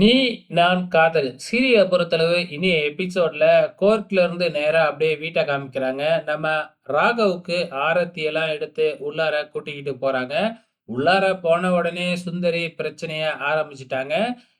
நீ நான் காதல். சீரியை பொறுத்தளவு இனி எபிசோட்ல கோர்ட்ல இருந்து அப்படியே வீட்டை காமிக்கிறாங்க. நம்ம ராகவுக்கு ஆரத்தி எல்லாம் எடுத்து உள்ளார கூட்டிக்கிட்டு போறாங்க. உள்ளார போன உடனே சுந்தரி பிரச்சனைய ஆரம்பிச்சிட்டாங்க.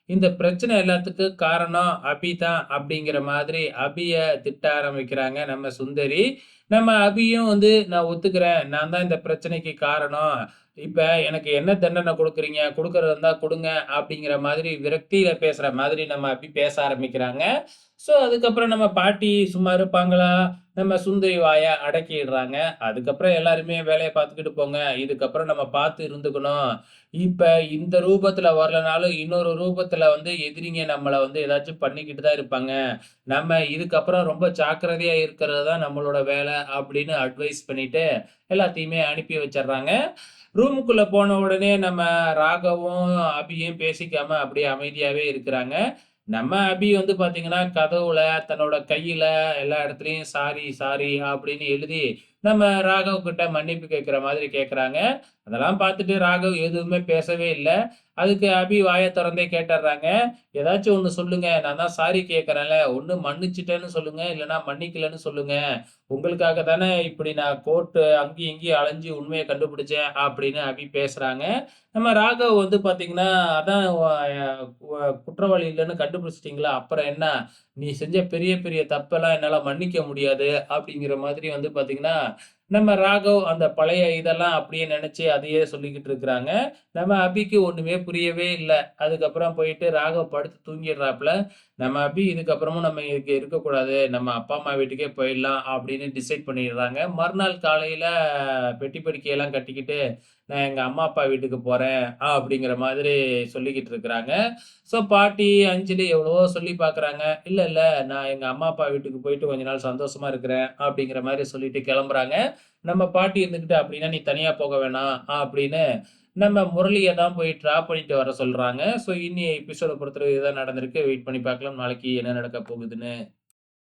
இந்த பிரச்சனை எல்லாத்துக்கும் காரணம் அபி தான் அப்படிங்கிற மாதிரி அபிய திட்ட ஆரம்பிக்கிறாங்க நம்ம சுந்தரி. நம்ம அபியும் வந்து நான் ஒத்துக்கிறேன். நான் தான் இந்த பிரச்சனைக்கு காரணம். இப்ப எனக்கு என்ன தண்டனை கொடுக்குறீங்க குடுக்குறதா இருந்தா கொடுங்க அப்படிங்கிற மாதிரி விரக்தியில பேசுற மாதிரி நம்ம அப்படி பேச ஆரம்பிக்கிறாங்க. ஸோ, அதுக்கப்புறம் நம்ம பாட்டி சும்மா இருப்பாங்களா? நம்ம சுந்தரி வாயை அடக்கிடுறாங்க. அதுக்கப்புறம் எல்லாருமே வேலையை பார்த்துக்கிட்டு போங்க. இதுக்கப்புறம் நம்ம பார்த்து இருந்துக்கணும். இப்போ இந்த ரூபத்தில் வரலனாலும், இன்னொரு ரூபத்தில் வந்து எதிரிங்க நம்மளை வந்து ஏதாச்சும் பண்ணிக்கிட்டு தான் இருப்பாங்க. நம்ம இதுக்கப்புறம் ரொம்ப ஜாக்கிரதையாக இருக்கிறது தான் நம்மளோட வேலை அப்படின்னு அட்வைஸ் பண்ணிட்டு, எல்லாத்தையுமே அனுப்பி வச்சிடுறாங்க ரூமுக்குள்ளே போன உடனே நம்ம ராகவும், அபியும் பேசிக்காம அப்படியே அமைதியாகவே இருக்கிறாங்க. நம்ம அபி வந்து பார்த்தீங்கன்னா, கதவுல தன்னோட கையில எல்லா இடத்துலையும் சாரி, சாரி அப்படின்னு எழுதி, நம்ம ராகவ் கிட்ட மன்னிப்பு கேட்குற மாதிரி கேட்குறாங்க அதெல்லாம் பார்த்துட்டு ராகவ் எதுவுமே பேசவே இல்லை அதுக்கு அபி வாயை திறந்தே கேட்டுடுறாங்க "ஏதாச்சும் ஒன்று சொல்லுங்க. நான் தான் சாரி கேட்குறேன்ல ஒன்று மன்னிச்சிட்டேன்னு சொல்லுங்க, இல்லைனா மன்னிக்கலன்னு சொல்லுங்க. உங்களுக்காக தானே இப்படி நான் கோர்ட்டு அங்கேயும் இங்கேயும் அலைஞ்சு உண்மையை கண்டுபிடிச்சேன்." அப்படின்னு அபி பேசுகிறாங்க நம்ம ராகவ் வந்து பார்த்தீங்கன்னா, "அதான் குற்றவாளி இல்லைன்னு கண்டுபிடிச்சிட்டிங்களா அப்புறம் என்ன? நீ செஞ்ச பெரிய பெரிய தப்பெல்லாம் என்னால் மன்னிக்க முடியாது." அப்படிங்கிற மாதிரி வந்து பார்த்தீங்கன்னா, நம்ம ராகவ் அந்த பழைய இதெல்லாம் அப்படியே நினச்சி அதையே சொல்லிக்கிட்டு இருக்கிறாங்க. நம்ம அபிக்கு ஒன்றுமே புரியவே இல்லை அதுக்கப்புறம் போயிட்டு ராகவ் படுத்து தூங்கிடுறாப்புல. நம்ம அபி இதுக்கப்புறமும் நம்ம இதுக்கு இருக்கக்கூடாது. நம்ம அப்பா, அம்மா வீட்டுக்கே போயிடலாம் அப்படின்னு டிசைட் பண்ணிடுறாங்க. மறுநாள் காலையில் பெட்டி படுக்கையெல்லாம் கட்டிக்கிட்டு, நான் எங்கள் அம்மா, அப்பா வீட்டுக்கு போகிறேன் அப்படிங்கிற மாதிரி சொல்லிக்கிட்டு இருக்கிறாங்க. ஸோ பாட்டி, அஞ்சலி எவ்வளவோ சொல்லி பார்க்குறாங்க. இல்லை இல்லை நான் எங்கள் அம்மா, அப்பா வீட்டுக்கு போயிட்டு கொஞ்ச நாள் சந்தோஷமாக இருக்கிறேன் அப்படிங்கிற மாதிரி சொல்லிட்டு கிளம்புறாங்க நம்ம பாட்டி இருந்துகிட்டு, "அப்படின்னா நீ தனியா போக வேணாம்" அப்படின்னு நம்ம முரளியை தான் போய் ட்ராப் பண்ணிட்டு வர சொல்றாங்க. ஸோ இனி எபிசோட பொறுத்தவரை இதுதான் நடந்திருக்கு. வெயிட் பண்ணி பார்க்கலாம். நாளைக்கு என்ன நடக்க போகுதுன்னு.